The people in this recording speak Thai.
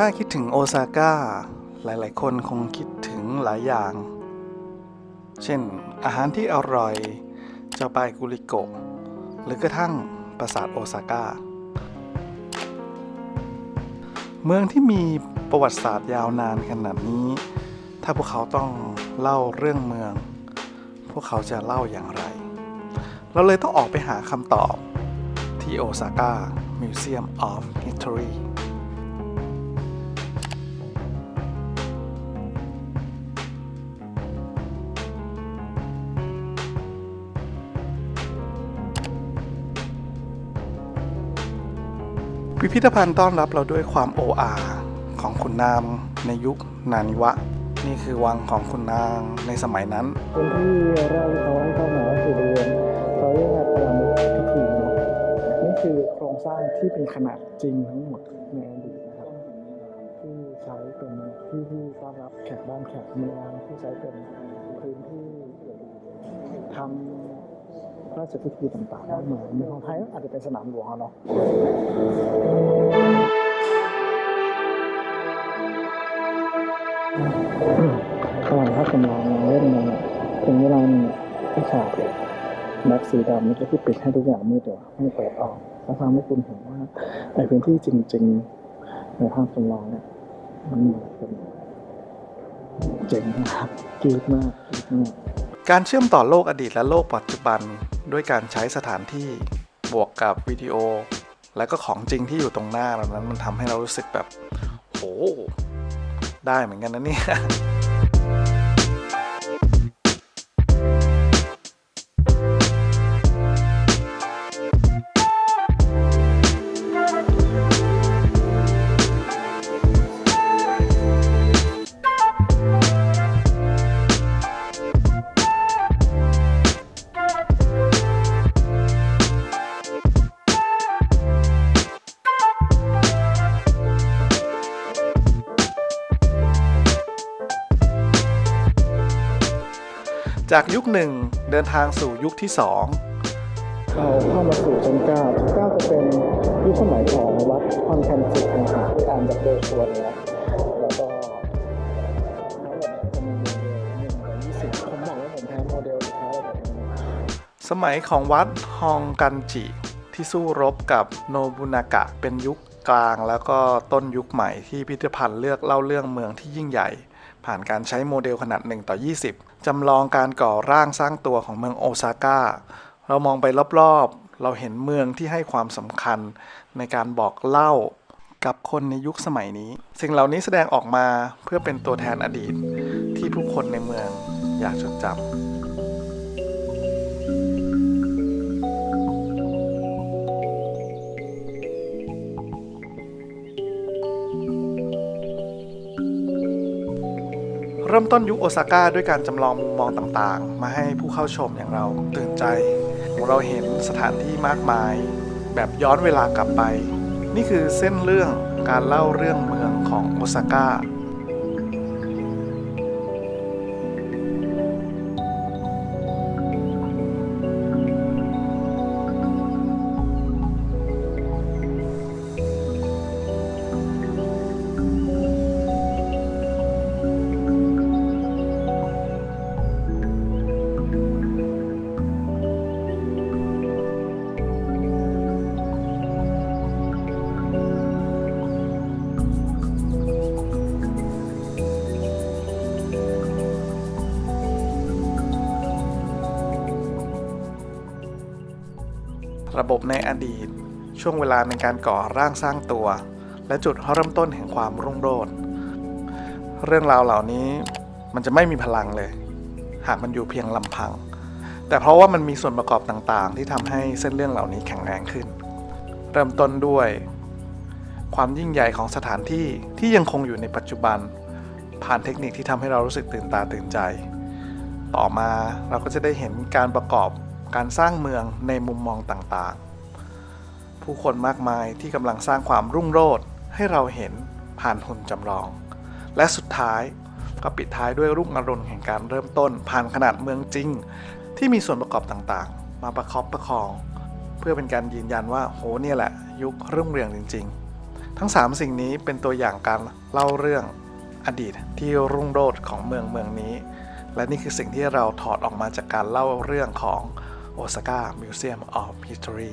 ถ้าคิดถึงโอซาก้า หลายๆ คนคงคิดถึงหลายอย่าง เช่น อาหารที่อร่อย เจ้าปายกุริโกะ หรือกระทั่งปราสาทโอซาก้า เมืองที่มีประวัติศาสตร์ยาวนานขนาดนี้ ถ้าพวกเขาต้องเล่าเรื่องเมือง พวกเขาจะเล่าอย่างไร เราเลยต้องออกไปหาคำตอบที่โอซาก้า Museum of History พิพิธภัณฑ์ต้อนรับเราด้วยความโออาของขุนนางในยุคนานิวะ นี่คือวังของขุนนางในสมัยนั้นคนที่เราเขาให้เข้ามาก็คือบริเวณเขาเรียกว่าพลังพิธีเนาะนี่คือโครงสร้างที่เป็นขนาดจริงทั้งหมดในอดีตนะครับ ที่ใช้เป็นที่ที่ต้อนรับแขกบ้านแขกเมืองที่ใช้เป็นพื้นที่ทำ ระราชพิธีต่างๆมากมายในของไทยอาจจะเป็นสนามหลวงอะเนาะขณะถ้าผมลองเล่นมันเนี่ยถึงเวลาที่ฉากแบ็คสีดำนี่ก็คือปิดให้ทุกอย่างมืดเดียวไม่เปิดออกแล้วทำให้คุณเห็นว่าไอ้พื้นที่จริง ๆ ในภาพจำลองเนี่ยมันเหมือนเป็นเจ๋งมากกรีดมากกรีดมาก การเชื่อมต่อโลกอดีตและโลกปัจจุบัน ด้วยการใช้สถานที่บวกกับวิดีโอ และก็ของจริงที่อยู่ตรงหน้าเรานั้นมันทำให้เรารู้สึกแบบโหได้เหมือนกันนะเนี่ย จากยุคหนึ่งเดินทางสู่ยุคที่สองเราเข้ามาสู่ชั้นเก้าชั้นเก้าจะเป็นยุคสมัยของวัดคอนแคนจิต่างๆที่อ่านจากโบรชัวร์เนี่ยแล้วก็ทั้งหมดเนี่ยจะมีโมเดลหนึ่งร้อยยี่สิบผมบอกว่าผมแพ้โมเดลแพ้อะไรแบบนี้สมัยของวัดฮองกันจิที่สู้รบกับโนบุนากะเป็นยุคกลางแล้วก็ต้นยุคใหม่ที่พิพิธภัณฑ์เลือกเล่าเรื่องเมืองที่ยิ่งใหญ่ ผ่านการใช้โมเดลขนาด 1 ต่อ 20 จำลองการก่อร่างสร้างตัวของเมืองโอซาก้า เรามองไปรอบๆ เราเห็นเมืองที่ให้ความสำคัญในการบอกเล่ากับคนในยุคสมัยนี้ สิ่งเหล่านี้แสดงออกมาเพื่อเป็นตัวแทนอดีต ที่ผู้คนในเมืองอยากจดจำ เริ่มต้นยุคโอซาก้าด้วยการจำลองมุมมองต่างๆ มาให้ผู้เข้าชมอย่างเราตื่นใจ เราเห็นสถานที่มากมาย แบบย้อนเวลากลับไป นี่คือเส้นเรื่องการเล่าเรื่องเมืองของโอซาก้า ระบบในอดีต ช่วงเวลาในการก่อร่างสร้างตัว และจุดเริ่มต้นแห่งความรุ่งโรจน์เรื่องราวเหล่านี้มันจะไม่มีพลังเลย หากมันอยู่เพียงลำพัง แต่เพราะว่ามันมีส่วนประกอบต่างๆ ที่ทำให้เส้นเรื่องเหล่านี้แข็งแรงขึ้น เริ่มต้นด้วย ความยิ่งใหญ่ของสถานที่ที่ยังคงอยู่ในปัจจุบัน ผ่านเทคนิคที่ทำให้เรารู้สึกตื่นตาตื่นใจ ต่อมาเราก็จะได้เห็นการประกอบ การสร้างเมืองในมุมมองต่างๆ ผู้คนมากมายที่กำลังสร้างความรุ่งโรจน์ให้เราเห็นผ่านหุ่นจำลอง และสุดท้ายก็ปิดท้ายด้วยรุ่งอรุณแห่งการเริ่มต้นผ่านขนาดเมืองจริง ที่มีส่วนประกอบต่างๆ มาประคอบประคอง เพื่อเป็นการยืนยันว่าโหเนี่ยแหละ ยุครุ่งเรืองจริง ๆ ทั้ง 3 สิ่งนี้เป็นตัวอย่างการเล่าเรื่องอดีตที่รุ่งโรจน์ของเมืองเมืองนี้ และนี่คือสิ่งที่เราถอดออกมาจากการเล่าเรื่องของ Osaka Museum of History